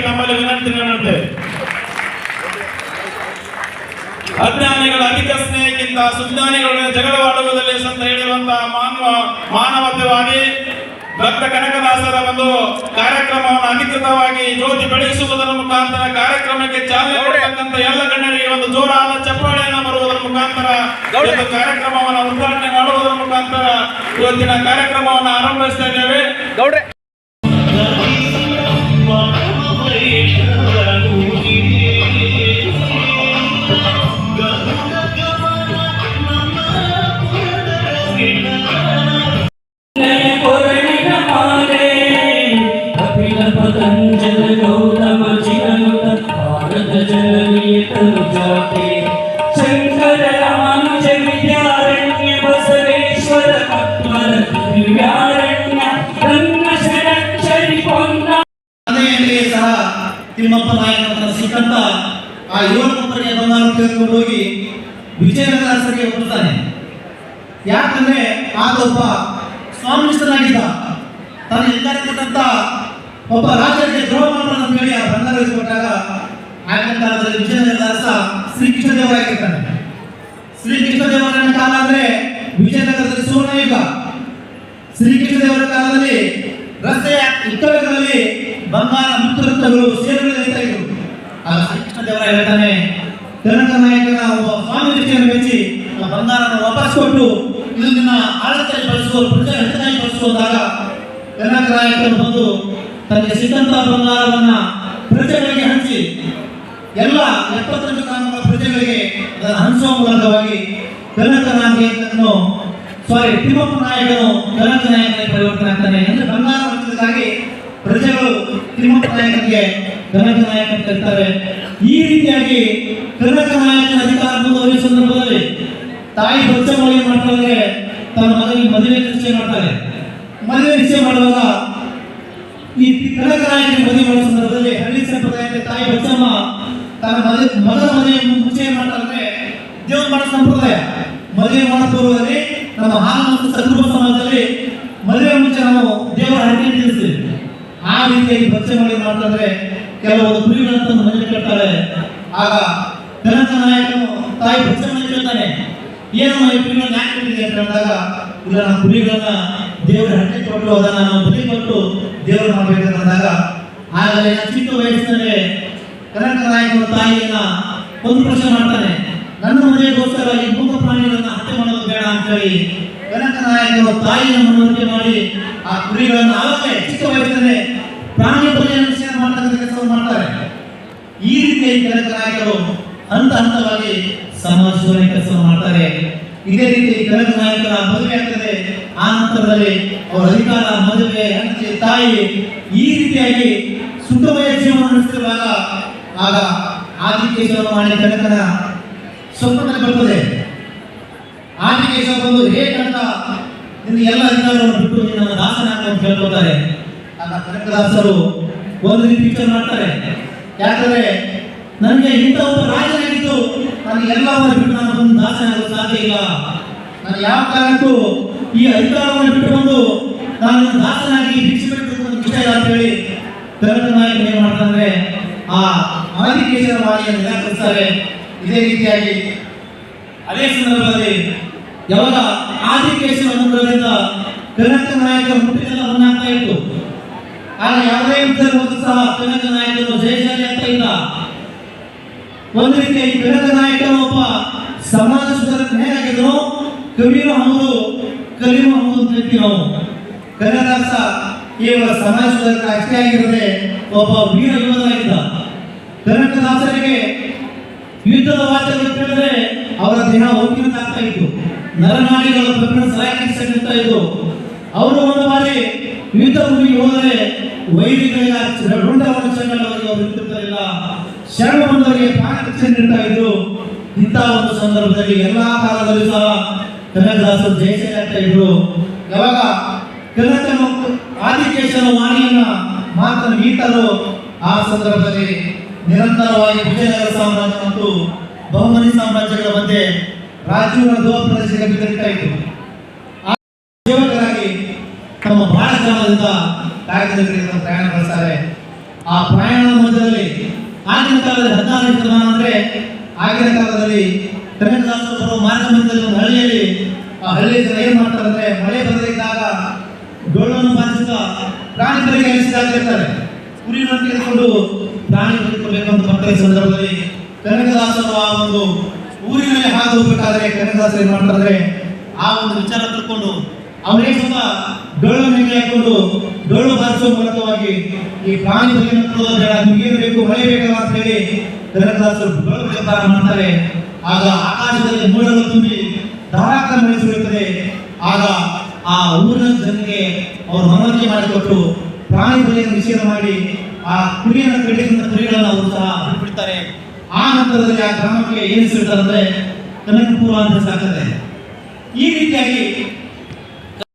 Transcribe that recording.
ತಮ್ಮಲ್ಲಿ ವಿನಂತಿ ಅಜ್ಞಾನಿಗಳ ಅಧಿಕ ಸ್ನೇಹಕ್ಕಿಂತ ಸುಜ್ಞಾನಿಗಳೊಡನೆ ಜಗಳವಾಡುವುದರಲ್ಲಿ ಸಂತ ಹೇಳಿರುವಂತಹ ಮಾನವ ಮಾನವತೆವಾದಿ ಭಕ್ತ ಕನಕದಾಸರ ಒಂದು ಕಾರ್ಯಕ್ರಮವನ್ನು ಅಧಿಕೃತವಾಗಿ ಜ್ಯೋತಿ ಬೆಳಗಿಸುವುದರ ಮುಖಾಂತರ ಕಾರ್ಯಕ್ರಮಕ್ಕೆ ಚಾಲನೆ ಕೊಡತಕ್ಕಂತ ಎಲ್ಲ ಗಣ್ಯರಿಗೆ ಒಂದು ಜೋರಾದ ಚಪ್ಪಾಳೆಯನ್ನು ಬರುವುದರ ಮುಖಾಂತರ ಒಂದು ಕಾರ್ಯಕ್ರಮವನ್ನು ಉದ್ಘಾಟನೆ ಮಾಡುವುದರ ಮುಖಾಂತರ ಇವತ್ತಿನ ಕಾರ್ಯಕ್ರಮವನ್ನು ಆರಂಭಿಸ್ತಾ ಇದ್ದೇವೆ. ಸಹ ತಿಮ್ಮಪ್ಪ ನಾಯಕನ ಸಿಕ್ಕಂತ ಆ ಯುವಕರಿಗೆ ತೆಗೆದುಕೊಂಡು ಹೋಗಿ ವಿಜಯನಗರ ಸರಿಗೆ ಹೋಗ್ತಾನೆ. ಯಾಕಂದ್ರೆ ಆಗ ಒಬ್ಬ ಸ್ವಾಮಿನಿಷ್ಠನಾಗಿದ್ದ. ತನ್ನ ಕೊಟ್ಟಂತ ಒಬ್ಬ ರಾಜರಿಗೆ ದ್ರೋಹ ಅಂತ ಹೇಳಿ ಆ ಬಂಗಾರ ಕೊಟ್ಟಾಗ ಆಗಿನ ಕಾಲದಲ್ಲಿ ವಿಜಯನಗರದ ಅರಸ ಶ್ರೀಕೃಷ್ಣ ಕೃಷ್ಣದೇವರಾಗಿರ್ತಾನೆ ಶ್ರೀಕೃಷ್ಣ ದೇವರಾಯನ ಕಾಲ ಅಂದ್ರೆ ವಿಜಯನಗರದಲ್ಲಿ ಸುವರ್ಣಯುಗ. ಶ್ರೀಕೃಷ್ಣ ದೇವರ ಕಾಲದಲ್ಲಿ ರಸ್ತೆಯ ಇಕ್ಕಳಗಳಲ್ಲಿ ಬಂಗಾರ ಮುತ್ತುರತ್ನಗಳು ಸೇರುಗಳು ನಡೀತಾ ಇದ್ರು ಆಗ ಶ್ರೀಕೃಷ್ಣ ದೇವರ ಹೇಳ್ತಾನೆ, ಕನಕ ನಾಯಕನ ಒಬ್ಬ ಸ್ವಾಮಿ ದೃಷ್ಟಿಯನ್ನು ಮೆಚ್ಚಿ ಆ ಬಂಗಾರನ ವಾಪಸ್ ಕೊಟ್ಟು ಇದನ್ನ ಆಡಳಿತದಲ್ಲಿ ಬಳಸುವ ಪ್ರಜೆ ಹೆಚ್ಚಾಗಿ ಬಳಸುವಂದಾಗ ಕನಕ ನಾಯಕರು ಬಂದು ತನಗೆ ಸಿಕ್ಕಂತಹ ಬಂಗಾರವನ್ನ ಪ್ರಜೆಗಳಿಗೆ ಹಂಚಿ ಎಲ್ಲ ಎಪ್ಪತ್ತೆಂಟು ಗ್ರಾಮಗಳ ಪ್ರಜೆಗಳಿಗೆ ಅದನ್ನು ಹಂಚುವ ಮೂಲಕವಾಗಿ ಕನಕ ನಾಯಕನನ್ನು ಸಾರಿ ತಿಮ್ಮಪ್ಪ ನಾಯಕನು ಕನಕ ನಾಯಕನಿಗೆ ಪರಿವರ್ತನೆ ಆಗ್ತಾನೆ ಅಂದ್ರೆ ಬಂಗಾರ ಹಂಚುವುದಕ್ಕಾಗಿ ಪ್ರಜೆಗಳು ತಿಮ್ಮಪ್ಪ ನಾಯಕನಿಗೆ ಕನಕ ನಾಯಕ ಅಂತ ಕರೀತಾರೆ. ಈ ರೀತಿಯಾಗಿ ಕನಕ ನಾಯಕನ ಅಧಿಕಾರ ಮುಂದುವರಿಯುವ ಸಂದರ್ಭದಲ್ಲಿ ತಾಯಿ ಏನ್ ಮಾಡ್ತಾರೆ ತನ್ನ ಮಗನಿಗೆ ಮದುವೆ ನಿಶ್ಚಯ ಮಾಡ್ತಾರೆ. ಮದುವೆ ನಿಶ್ಚಯ ಮಾಡುವಾಗ ಈ ಕನಕ ನಾಯಕನ ಮದುವೆ ಮಾಡುವ ಸಂದರ್ಭದಲ್ಲಿ ಹಳ್ಳಿ ಸಂಪ್ರದಾಯಕ್ಕೆ ತಾಯಿ ಬಚ್ಚಮ್ಮ ತನ್ನ ಮದುವೆ ಮೊದಲ ಮದುವೆ ಮುಂಚೆ ಮಾಡ್ತಾರೆ ದೇವ್ರ ಮಾಡೋ ಸಂಪ್ರದಾಯ. ಮದುವೆ ಮಾಡೋ ಪೂರ್ವದಲ್ಲಿ ನಮ್ಮ ಹಾಲು ಸಕೃಪ ಸಮಾಜದಲ್ಲಿ ಮದುವೆ ಮುಂಚೆ ನಾವು ದೇವರ ಹರಕೆ ತಿಳಿಸ್ತೀವಿ. ಆ ರೀತಿಯಾಗಿ ಬಚ್ಚೆ ಮಾಡಿ ಮಾಡ್ತಾರೆ ಕೆಲವೊಂದು ಕುರಿಗಳಂತ ಮನೆಯಲ್ಲಿ ಕಟ್ತಾರೆ. ಆಗ ಕನಕ ನಾಯಕನು ತಾಯಿ ಬಚ್ಚೆ ಮನೆ ಕೇಳ್ತಾನೆ ಏನು ಈ ಕುರಿಗಳನ್ನ ಯಾಕೆ ಕಟ್ಟಿದೆ ಅಂತ ಹೇಳಿದಾಗ ಇಲ್ಲ, ನಮ್ಮ ಕುರಿಗಳನ್ನ ದೇವರ ಹರಕೆ ಕೊಟ್ಟು ಅದನ್ನ ನಾವು ಬಲಿ ಕೊಟ್ಟು ದೇವರು ಮಾಡ್ಬೇಕಂತ ಅಂದಾಗ, ಆಗಲೇ ಚಿಕ್ಕ ವಯಸ್ಸಿನಲ್ಲಿ ನಾಯಕನ ತಾಯಿಯನ್ನ ಒಂದು ಪ್ರಶ್ನೆ ಮಾಡ್ತಾನೆ ನನ್ನ ಮನೆಗೋಸ್ಕರ ಈ ಮೂಕ ಪ್ರಾಣಿಗಳನ್ನ ಹತ್ಯೆ ಮಾಡೋದು ಬೇಡ ಅಂತ ಹೇಳಿ ಕನಕ ನಾಯಕರು ತಾಯಿಯ ಮನವರಿಕೆ ಮಾಡಿ ಆ ಕುರಿಗಳನ್ನ ಆವಾಗಲೇ ಚಿಕ್ಕ ವಯಸ್ಸಿನಲ್ಲಿ ಪ್ರಾಣಿ ಬಲಿಯನ್ನು ಸೇವೆ ಮಾಡ್ತಕ್ಕಂಥ ಕೆಲಸವನ್ನು ಮಾಡ್ತಾರೆ. ಈ ರೀತಿಯಾಗಿ ಕನಕ ನಾಯಕರು ಹಂತ ಹಂತವಾಗಿ ಸಮಾಜ ಕೆಲಸ ಮಾಡ್ತಾರೆ. ಇದೇ ರೀತಿ ಕನಕ ನಾಯಕರ ಮದುವೆ ಆಗ್ತದೆ. ಆ ನಂತರದಲ್ಲಿ ಅವರ ಅಧಿಕಾರ, ಮದುವೆ ಹೆಂಡತಿ ತಾಯಿ ಈ ರೀತಿಯಾಗಿ ಸುಖಮಯ ಜೀವನ ನಡೆಸಿರುವಾಗ ಆಗ ಆದಿಕೇಶವ ಮಾಡಿ ಕನಕನ ಸ್ವಪ್ನದಲ್ಲಿ ಬರ್ತದೆ. ಆದಿಕೇಶವ ಬಂದು, ಹೇ ಕನಕ, ನಿನ್ನ ಎಲ್ಲ ಅಧಿಕಾರವನ್ನು ಬಿಟ್ಟು ನಿನ್ನ ದಾಸನಾಗ ಅಂತ ಕೇಳ್ಕೊತಾರೆ ಆಗ ಕನಕದಾಸರು ಒಂದು ರೀತಿ ಪಿಕ್ಚರ್ ಮಾಡ್ತಾರೆ. ಯಾಕಂದ್ರೆ ನನಗೆ ಇಂಥ ಒಬ್ಬ ರಾಜನಾಗಿದ್ದು, ನಾನು ಎಲ್ಲವನ್ನ ಬಿಟ್ಟು ನಾನು ಬಂದು ದಾಸನಾಗಲು ಸಾಧ್ಯ ಇಲ್ಲ. ನಾನು ಯಾವ ಕಾರಣಕ್ಕೂ ಈ ಅಧಿಕಾರವನ್ನು ಬಿಟ್ಟು ಬಂದು ನಾನು ದಾಸನಾಗಿ ಭಿಕ್ಷೆ ನನಗೆ ಅಂತ ಹೇಳಿ ಕನ್ನಡ ನಾಯಕ ಏನ್ ಮಾಡ್ತಾರೆ ಆ ಆದಿಕೇಶವ ವಾಣಿಯನ್ನು ನಿರಾಕರಿಸ್ತಾರೆ ಇದೇ ರೀತಿಯಾಗಿ ಅದೇ ಸಂದರ್ಭದಲ್ಲಿ ಯಾವಾಗ ಆದಿಕೇಶನ ಅನುಗ್ರಹದಿಂದ ಕನಕ ನಾಯಕ ಹುಟ್ಟಿನ ಮುನ್ನಾಗ್ತಾ ಇತ್ತು. ಆಗ ಯಾವುದೇ ಯುದ್ಧದಲ್ಲಿ ಒಂದು ಸಹ ಕನಕ ನಾಯಕರು ಜಯಶಾಲಿ ಆಗ್ತಾ ಇಲ್ಲ. ಒಂದು ರೀತಿ ಈ ಕನಕ ನಾಯಕ ಒಬ್ಬ ಸಮಾಜ ಸುಧಾರಕ ಹೇಗಾಗಿದ್ರು ಕವಿರು ಹೌದು ಕಲಿಯುವ ಹೌದು ಅಂತ ಹೇಳ್ತೀವಿ ನಾವು. ಕನಕದಾಸ ಕೇವಲ ಸಮಾಜ ಸುಧಾರಕ ಅಷ್ಟೇ ಆಗಿರದೆ ಒಬ್ಬ ವೀರ ಯೋಧನಾಗಿದ್ದ. ಕನಕದಾಸರಿಗೆ ಯುದ್ಧದ ವಾಚನ ಕೇಳಿದ್ರೆ ಅವರ ದೇಹ ಹೋಗಿರುತ್ತಾ ಇತ್ತು. ನರನಾಡಿಗಳ ಪ್ರಕರಣ ಸರಾಕಿಸ್ತಾ ಇದ್ದು ಅವರು ಒಂದು ಬಾರಿ ಯುದ್ಧ ಭೂಮಿಗೆ ಹೋದರೆ ವೈದಿಕರಿಗೆ ರುಂಡವನ್ನು ಅವರು ಶರಣ ಬಂದವರಿಗೆ ಪ್ರಾಣ ನೀಡ್ತಾ ಇದ್ರು. ಇಂತಹ ಒಂದು ಸಂದರ್ಭದಲ್ಲಿ ಎಲ್ಲಾ ಕಾಲದಲ್ಲೂ ಸಹ ಕನಕದಾಸರು ಜಯಶಾಲಿ ಇದ್ರು. ಯಾವಾಗ ಕನಕನ ಆದಿಕೇಶನ ವಾಣಿಯನ್ನ ಮಾತನ್ನು ಮೀಟರು ಆ ಸಂದರ್ಭದಲ್ಲಿ ನಿರಂತರವಾಗಿ ವಿಜಯನಗರ ಸಾಮ್ರಾಜ್ಯ ಮತ್ತು ಬಹುಮನಿ ಸಾಮ್ರಾಜ್ಯಗಳ ಮಧ್ಯೆ ರಾಜ್ಯಗಳ ದೋಹ ಪ್ರದೇಶಕ್ಕೆ ಆ ಸೇವಕರಾಗಿ ತಮ್ಮ ಬಾಳ ಗ್ರಾಮದಿಂದ ಕಾಗದಗಳಿಗೆ ಪ್ರಯಾಣ ಬೆಳೆಸ್ತಾರೆ. ಆ ಪ್ರಯಾಣದ ಮಧ್ಯದಲ್ಲಿ ಆಗಿನ ಕಾಲದಲ್ಲಿ ಹದಿನಾರು ಶತಮಾನ ಅಂದ್ರೆ ಆಗಿನ ಕಾಲದಲ್ಲಿ ಬರುವ ಮಾರ್ಗ ಮಧ್ಯದಲ್ಲಿ ಒಂದು ಹಳ್ಳಿಯಲ್ಲಿ ಆ ಹಳ್ಳಿ ಜನ ಏನ್ ಮಾಡ್ತಾರೆ ಅಂದ್ರೆ ಮಳೆ ಬರದಿದ್ದಾಗ ಡೊಳ್ಳನ್ನು ಬಾಧಿಸುತ್ತಾ ಪ್ರಾಣಿಗಳಿಗೆ ಅನಿಸಿದಾಗಿರ್ತಾರೆ ಕುರಿಯನ್ನು ತೆಗೆದುಕೊಂಡು ಪ್ರಾಣಿ ಅಂತ ಬರ್ತಾರೆ ಸಂದರ್ಭದಲ್ಲಿ ಕನಕದಾಸರು ಆ ಒಂದು ಊರಿನಲ್ಲಿ ಹಾದು ಹೋಗ್ಬೇಕಾದ್ರೆ ಕನಕದಾಸರು ಏನ್ ಮಾಡ್ತಾರೆ ಆ ಒಂದು ವಿಚಾರ ತಿಳ್ಕೊಂಡು ಅವರೇ ಸ್ವಲ್ಪ ಡೊಳ್ಳು ಮೇಲೆ ಹಾಕೊಂಡು ಡೊಳ್ಳು ಬಾರಿಸುವ ಮೂಲಕವಾಗಿ ಈ ಪ್ರಾಣಿ ಬಗ್ಗೆ ಬೇಡ ಬೇಕು, ಮಳೆ ಬೇಕಲ್ಲ ಅಂತ ಹೇಳಿ ಕನಕದಾಸರು ಡೊಳ್ಳು ಮಾಡ್ತಾರೆ. ಆಗ ಆಕಾಶದಲ್ಲಿ ಮೂಡಲು ತುಂಬಿ ಧಾರಾಕಾರ ನಡೆಸಿರುತ್ತದೆ ಆಗ ಆ ಊರಿನ ಜನರಿಗೆ ಅವರು ಮನವರಿಕೆ ಮಾಡಿಕೊಟ್ಟು ಪ್ರಾಣಿ ಬಲಿಯನ್ನು ನಿಷೇಧ ಮಾಡಿ ಆ ಕುರಿಯನ್ನು ಕಡಿದಂತ ಕುರಿಗಳನ್ನು ಅವರು ಸಹ ಬಿಡ್ತಾರೆ ಆ ನಂತರದಲ್ಲಿ ಆ ಗ್ರಾಮಕ್ಕೆ ಏನು ಸಿಗ್ತಾರೆ ಅಂದ್ರೆ ಕನಕಪುರ ಅಂತ ಸಾಕತ್ತೆ ಈ ರೀತಿಯಾಗಿ